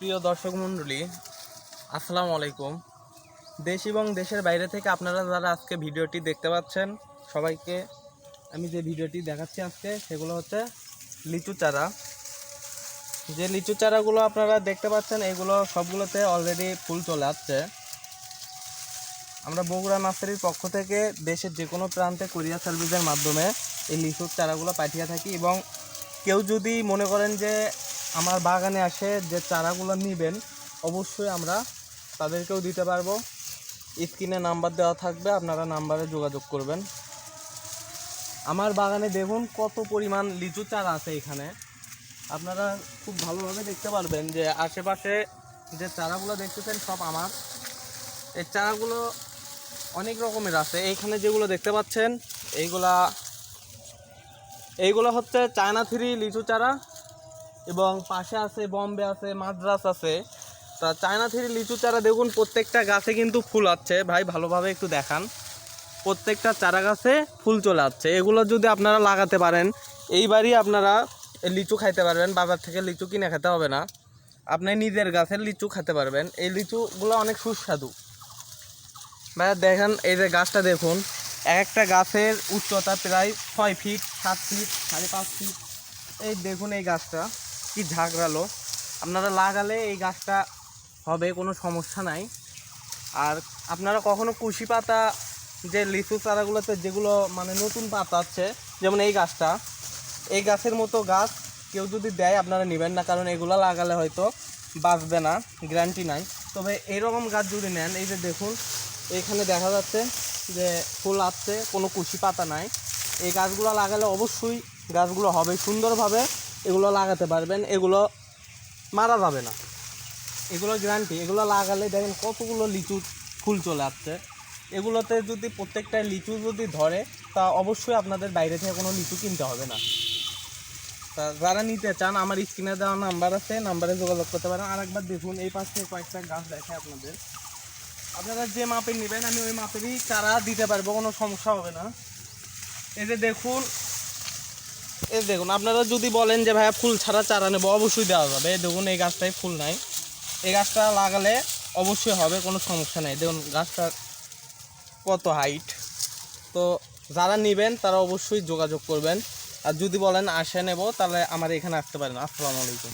প্রিয় দর্শক মণ্ডলী, আসসালামু আলাইকুম। দেশ এবং দেশের বাইরে থেকে আপনারা যারা আজকে ভিডিওটি দেখতে পাচ্ছেন, সবাইকে আমি যে ভিডিওটি দেখাচ্ছি আজকে, সেগুলো হচ্ছে লিচু চারা। যে লিচু চারাগুলো আপনারা দেখতে পাচ্ছেন, এগুলো সবগুলোতে অলরেডি ফুল চলে আসছে। আমরা বগুড়া নার্সারির পক্ষ থেকে দেশের যে কোনো প্রান্তে কুরিয়ার সার্ভিসের মাধ্যমে এই লিচুর চারাগুলো পাঠিয়ে থাকি এবং কেউ যদি মনে করেন যে আমার বাগানে আসে যে চারাগুলো নেবেন, অবশ্যই আমরা তাদেরকেও দিতে পারব। স্ক্রিনে নাম্বার দেওয়া থাকবে, আপনারা নাম্বারে যোগাযোগ করবেন। আমার বাগানে দেখুন কত পরিমাণ লিচু চারা আছে এখানে। আপনারা খুব ভালোভাবে দেখতে পারবেন যে আশেপাশে যে চারাগুলো দেখতেছেন সব আমার। এই চারাগুলো অনেক রকমের আছে। এইখানে যেগুলো দেখতে পাচ্ছেন, এইগুলা এইগুলো হচ্ছে চায়না থ্রি লিচু চারা। এবং পাশে আছে, বম্বে আছে, মাদ্রাস আছে। তা চায়না থ্রি লিচু চারা দেখুন, প্রত্যেকটা গাছে কিন্তু ফুল আছে। ভাই, ভালোভাবে একটু দেখান। প্রত্যেকটা চারা গাছে ফুল চলে আসছে। এগুলো যদি আপনারা লাগাতে পারেন, এইবারই আপনারা লিচু খাইতে পারবেন। বাজার থেকে লিচু কিনে খেতে হবে না। আপনি নিজের গাছের লিচু খেতে পারবেন। এই লিচুগুলো অনেক সুস্বাদু। ভাইয়া, দেখেন এই যে গাছটা দেখুন। এক একটা গাছের উচ্চতা প্রায় ছয় ফিট, সাত ফিট, সাড়ে পাঁচ ফিট। এই দেখুন এই গাছটা। কি ঝাঁকড়ালো? আপনারা লাগালে এই গাছটা হবে, কোনো সমস্যা নাই। আর আপনারা কখনো কুশি পাতা, যে লিচু চারাগুলোতে যেগুলো মানে নতুন পাতা আছে, যেমন এই গাছটা, এই গাছের মতো গাছ কেউ যদি দেয়, আপনারা নেবেন না, কারণ এগুলো লাগালে হয়তো বাঁচবে না, গ্যারান্টি নাই। তবে এরকম গাছ যদি নেন, এই যে দেখুন, এখানে দেখা যাচ্ছে যে ফুল আসছে, কোনো কুশি পাতা নাই। এই গাছগুলো লাগালে অবশ্যই গাছগুলো হবে সুন্দরভাবে এগুলো লাগাতে পারবেন, এগুলো মারা যাবে না। এগুলো গ্যারান্টি এগুলো লাগালে দেখেন কতগুলো লিচু ফুল চলে আসছে। এগুলোতে যদি প্রত্যেকটা লিচু যদি ধরে, তা অবশ্যই আপনাদের বাইরে থেকে কোনো লিচু কিনতে হবে না। তা যারা নিতে চান, আমার স্ক্রিনে দেওয়া নাম্বার আছে, নাম্বারে যোগাযোগ করতে পারেন। আর একবার দেখুন, এই পাশে কয়েকটা গাছ দেখে আপনাদের। আপনারা যে মাপের নেবেন, আমি ওই মাপেরই চারা দিতে পারব, কোনো সমস্যা হবে না। এই যে দেখুন এই দেখুন, আপনারা যদি বলেন যে, ভাইয়া, ফুল ছাড়া চারা নেব, অবশ্যই দেওয়া যাবে। এই দেখুন, এই গাছটায় ফুল নাই। এই গাছটা লাগালে অবশ্যই হবে, কোনো সমস্যা নেই। দেখুন গাছটার কত হাইট তো যারা নেবেন, তারা অবশ্যই যোগাযোগ করবেন। আর যদি বলেন আসে নেব, তাহলে আমার এখানে আসতে পারেন। আসসালামু আলাইকুম।